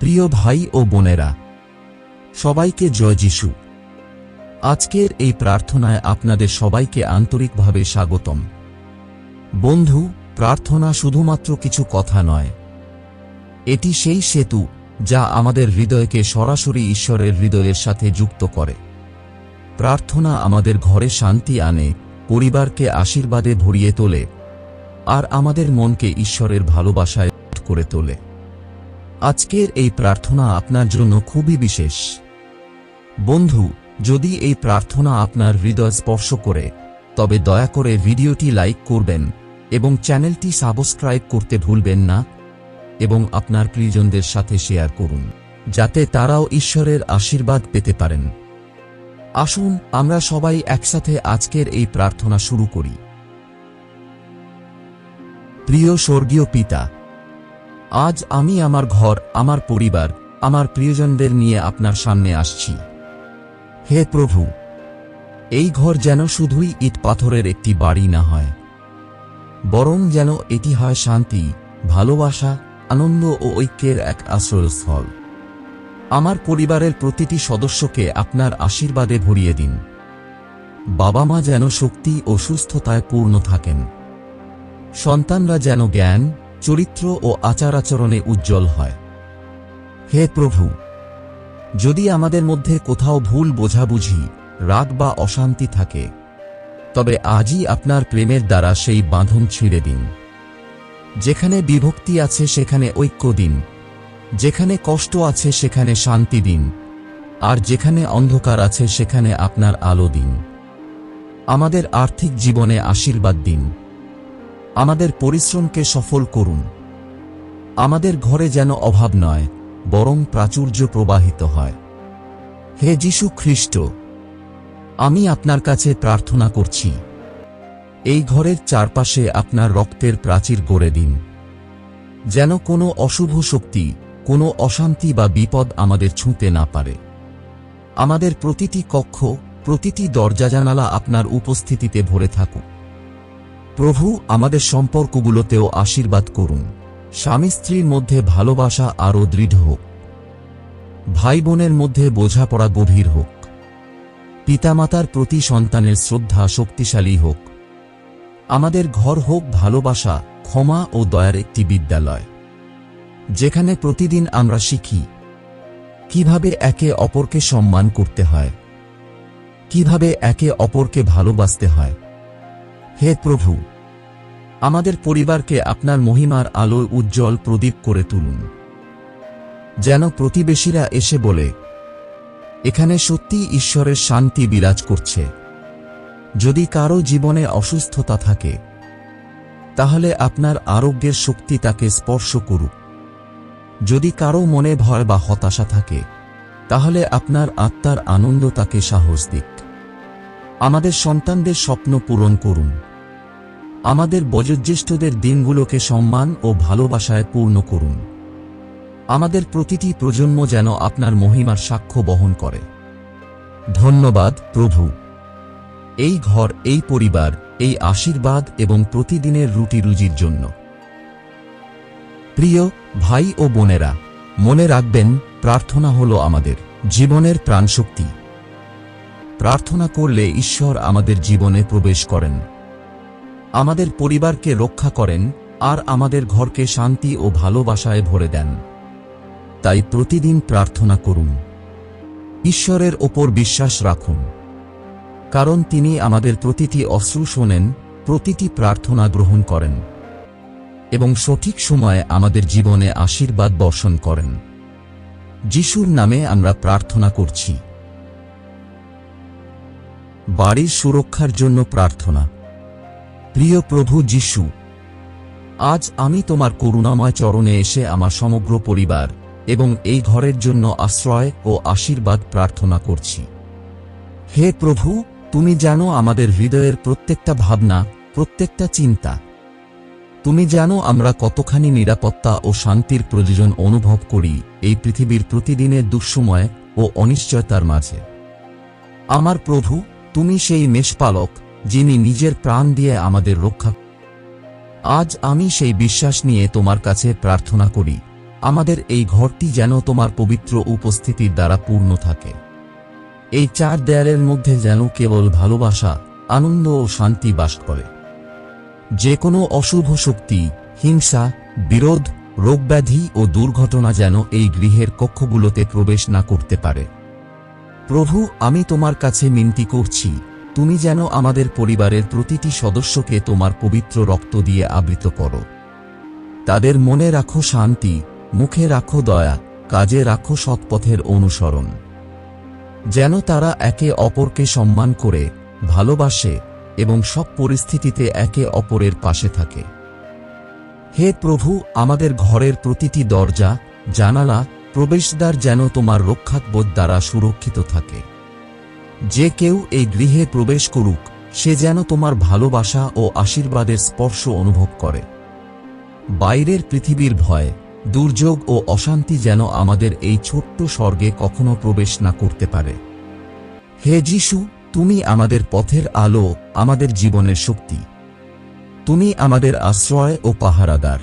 প্রিয় ভাই ও বোনেরা, সবাইকে জয় যিশু। আজকের এই প্রার্থনায় আপনাদের সবাইকে আন্তরিকভাবে স্বাগতম। বন্ধু, প্রার্থনা শুধুমাত্র কিছু কথা নয়। এটি সেই সেতু যা আমাদের হৃদয়কে সরাসরি ঈশ্বরের হৃদয়ের সাথে যুক্ত করে। প্রার্থনা আমাদের ঘরে শান্তি আনে, পরিবারকে আশীর্বাদে ভরিয়ে তোলে, আর আমাদের মনকে ঈশ্বরের ভালোবাসায় করে তোলে। আজকের এই প্রার্থনা আপনার জন্য খুবই বিশেষ। বন্ধু, যদি এই প্রার্থনা আপনার হৃদয় স্পর্শ করে, তবে দয়া করে ভিডিওটি লাইক করবেন এবং চ্যানেলটি সাবস্ক্রাইব করতে ভুলবেন না এবং আপনার প্রিয়জনদের সাথে শেয়ার করুন, যাতে তারাও ঈশ্বরের আশীর্বাদ পেতে পারেন। আসুন, আমরা সবাই একসাথে আজকের এই প্রার্থনা শুরু করি। প্রিয় স্বর্গীয় পিতা আজ আমি আমার ঘর, আমার পরিবার, আমার প্রিয়জনদের নিয়ে আপনার সামনে আসছি। হে প্রভু, এই ঘর যেন শুধুই ইট পাথরের একটি বাড়ি না হয়, বরং যেন এটি হয় শান্তি, ভালোবাসা, আনন্দ ও ঐক্যের এক আশ্রয়স্থল। আমার পরিবারের প্রতিটি সদস্যকে আপনার আশীর্বাদে ভরিয়ে দিন। বাবা মা যেন শক্তি ও সুস্থতায় পূর্ণ থাকেন। সন্তানরা যেন জ্ঞান চরিত্র ও আচার আচরণে উজ্জ্বল হয়। হে প্রভু, যদি আমাদের মধ্যে কোথাও ভুল বোঝাবুঝি, রাগ বা অশান্তি থাকে, তবে আজই আপনার প্রেমের দ্বারা সেই বাঁধন ছিঁড়ে দিন। যেখানে বিভক্তি আছে সেখানে ঐক্য দিন, যেখানে কষ্ট আছে সেখানে শান্তি দিন, আর যেখানে অন্ধকার আছে সেখানে আপনার আলো দিন। আমাদের আর্থিক জীবনে আশীর্বাদ দিন। আমাদের পরিশ্রমকে সফল করুন। আমাদের ঘরে যেন অভাব নয়, বরং প্রাচুর্য প্রবাহিত হয়। হে যীশু খ্রিস্ট, আমি আপনার কাছে প্রার্থনা করছি। এই ঘরের চারপাশে আপনার রক্তের প্রাচীর গড়ে দিন। যেন কোনো অশুভ শক্তি, কোনো অশান্তি বা বিপদ আমাদের ছুঁতে না পারে। আমাদের প্রতিটি কক্ষ, প্রতিটি দরজা জানালা আপনার উপস্থিতিতে ভরে থাকুক। প্রভু আমাদের সম্পর্কগুলোতেও আশীর্বাদ করুন। স্বামী স্ত্রীর মধ্যে ভালোবাসা আরও দৃঢ় হোক। ভাই বোনের মধ্যে বোঝাপড়া গভীর হোক। পিতামাতার প্রতি সন্তানের শ্রদ্ধা শক্তিশালী হোক। আমাদের ঘর হোক ভালোবাসা, ক্ষমা ও দয়ার একটি বিদ্যালয়, যেখানে প্রতিদিন আমরা শিখি, কীভাবে একে অপরকে সম্মান করতে হয়, কীভাবে একে অপরকে ভালোবাসতে হয়। হে প্রভু, আমাদের পরিবারকে আপনার মহিমার আলোয় উজ্জ্বল প্রদীপ করে তুলুন। যেন প্রতিবেশীরা এসে বলে, এখানে সত্যি ঈশ্বরের শান্তি বিরাজ করছে। যদি কারও জীবনে অসুস্থতা থাকে, তাহলে আপনার আরোগ্যের শক্তি তাকে স্পর্শ করুক। যদি কারও মনে ভয় বা হতাশা থাকে, তাহলে আপনার আত্মার আনন্দ তাকে সাহস দিক। আমাদের সন্তানদের স্বপ্ন পূরণ করুন। আমাদের বয়োজ্যেষ্ঠদের দিনগুলোকে সম্মান ও ভালোবাসায় পূর্ণ করুন। আমাদের প্রতিটি প্রজন্ম যেন আপনার মহিমার সাক্ষ্য বহন করে। ধন্যবাদ, প্রভু। এই ঘর, এই পরিবার, এই আশীর্বাদ এবং প্রতিদিনের রুটি রুজির জন্য। প্রিয় ভাই ও বোনেরা, মনে রাখবেন, প্রার্থনা হল আমাদের জীবনের প্রাণশক্তি। প্রার্থনা করলে ঈশ্বর আমাদের জীবনে প্রবেশ করেন। আমাদের পরিবারকে রক্ষা করেন আর আমাদের ঘরকে শান্তি ও ভালোবাসায় ভরে দেন। তাই প্রতিদিন প্রার্থনা করুন। ঈশ্বরের ওপর বিশ্বাস রাখুন। কারণ তিনি আমাদের প্রতিটি অশ্রু শোনেন, প্রতিটি প্রার্থনা গ্রহণ করেন এবং সঠিক সময়ে আমাদের জীবনে আশীর্বাদ বর্ষণ করেন। যিশুর নামে আমরা প্রার্থনা করছি। বাড়ির সুরক্ষার জন্য প্রার্থনা। প্রিয় প্রভু যিশু, আজ আমি তোমার করুণাময় চরণে এসে আমার সমগ্র পরিবার এবং এই ঘরের জন্য আশ্রয় ও আশীর্বাদ প্রার্থনা করছি। হে প্রভু, তুমি জানো আমাদের হৃদয়ের প্রত্যেকটা ভাবনা, প্রত্যেকটা চিন্তা। তুমি জানো আমরা কতখানি নিরাপত্তা ও শান্তির প্রয়োজন অনুভব করি এই পৃথিবীর প্রতিদিনের দুঃসময় ও অনিশ্চয়তার মাঝে। আমার প্রভু, তুমি সেই মেষপালক যিনি নিজের প্রাণ দিয়ে আমাদের রক্ষা। আজ আমি সেই বিশ্বাস নিয়ে তোমার কাছে প্রার্থনা করি, আমাদের এই ঘরটি যেন তোমার পবিত্র উপস্থিতির দ্বারা পূর্ণ থাকে। এই চার দেয়ালের মধ্যে যেন কেবল ভালোবাসা, আনন্দ ও শান্তি বাস করে। যে কোনো অশুভ শক্তি, হিংসা, বিরোধ, রোগব্যাধি ও দুর্ঘটনা যেন এই গৃহের কক্ষগুলোতে প্রবেশ না করতে পারে। প্রভু, আমি তোমার কাছে মিনতি করছি তুমি যেন আমাদের পরিবারের প্রতিটি সদস্যকে তোমার পবিত্র রক্ত দিয়ে আবৃত করো। তাদের মনে রাখো শান্তি, মুখে রাখো দয়া, কাজে রাখো সৎপথের অনুসরণ। যেন তারা একে অপরকে সম্মান করে, ভালোবাসে এবং সব পরিস্থিতিতে একে অপরের পাশে থাকে। হে প্রভু, আমাদের ঘরের প্রতিটি দরজা, জানালা, প্রবেশদ্বার যেন তোমার রক্ষাকবোধ দ্বারা সুরক্ষিত থাকে। যে কেউ এই গৃহে প্রবেশ করুক, সে যেন তোমার ভালোবাসা ও আশীর্বাদের স্পর্শ অনুভব করে। বাইরের পৃথিবীর ভয়, দুর্যোগ ও অশান্তি যেন আমাদের এই ছোট্ট স্বর্গে কখনো প্রবেশ না করতে পারে। হে যিশু, তুমি আমাদের পথের আলো, আমাদের জীবনের শক্তি। তুমি আমাদের আশ্রয় ও পাহারাদার।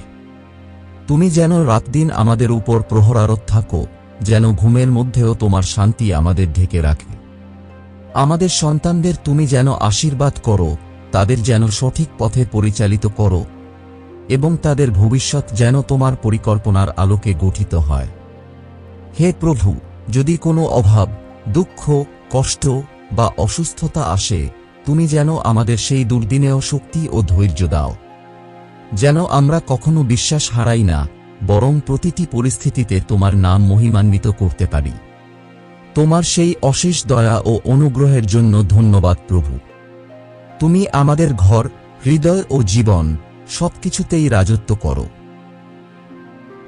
তুমি যেন রাতদিন আমাদের উপর প্রহরারত থাকো, যেন ঘুমের মধ্যেও তোমার শান্তি আমাদের ঢেকে রাখে। আমাদের সন্তানদের তুমি যেন আশীর্বাদ করো, তাদের যেন সঠিক পথে পরিচালিত করো, এবং তাদের ভবিষ্যৎ যেন তোমার পরিকল্পনার আলোকে গঠিত হয়। হে প্রভু, যদি কোনো অভাব, দুঃখ, কষ্ট বা অসুস্থতা আসে, তুমি যেন আমাদের সেই দুর্দিনেও শক্তি ও ধৈর্য দাও। যেন আমরা কখনো বিশ্বাস হারাই না, বরং প্রতিটি পরিস্থিতিতে তোমার নাম মহিমান্বিত করতে পারি। তোমার সেই অশেষ দয়া ও অনুগ্রহের জন্য ধন্যবাদ, প্রভু। তুমি আমাদের ঘর, হৃদয় ও জীবন সবকিছুতেই রাজত্ব করো।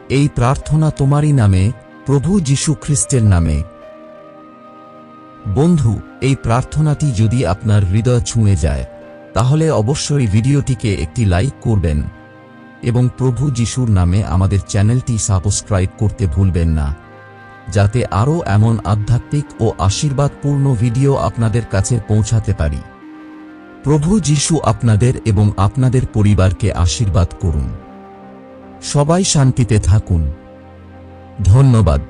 এই প্রার্থনা তোমারই নামে, প্রভু যীশু খ্রিস্টের নামে। বন্ধু, এই প্রার্থনাটি যদি আপনার হৃদয় ছুঁয়ে যায়, তাহলে অবশ্যই ভিডিওটিকে একটি লাইক করবেন এবং প্রভু যিশুর নামে আমাদের চ্যানেলটি সাবস্ক্রাইব করতে ভুলবেন না। যাতে আরও এমন আধ্যাত্মিক ও আশীর্বাদপূর্ণ ভিডিও আপনাদের কাছে পৌঁছাতে পারি। প্রভু যিশু আপনাদের এবং আপনাদের পরিবারকে আশীর্বাদ করুন। সবাই শান্তিতে থাকুন। ধন্যবাদ।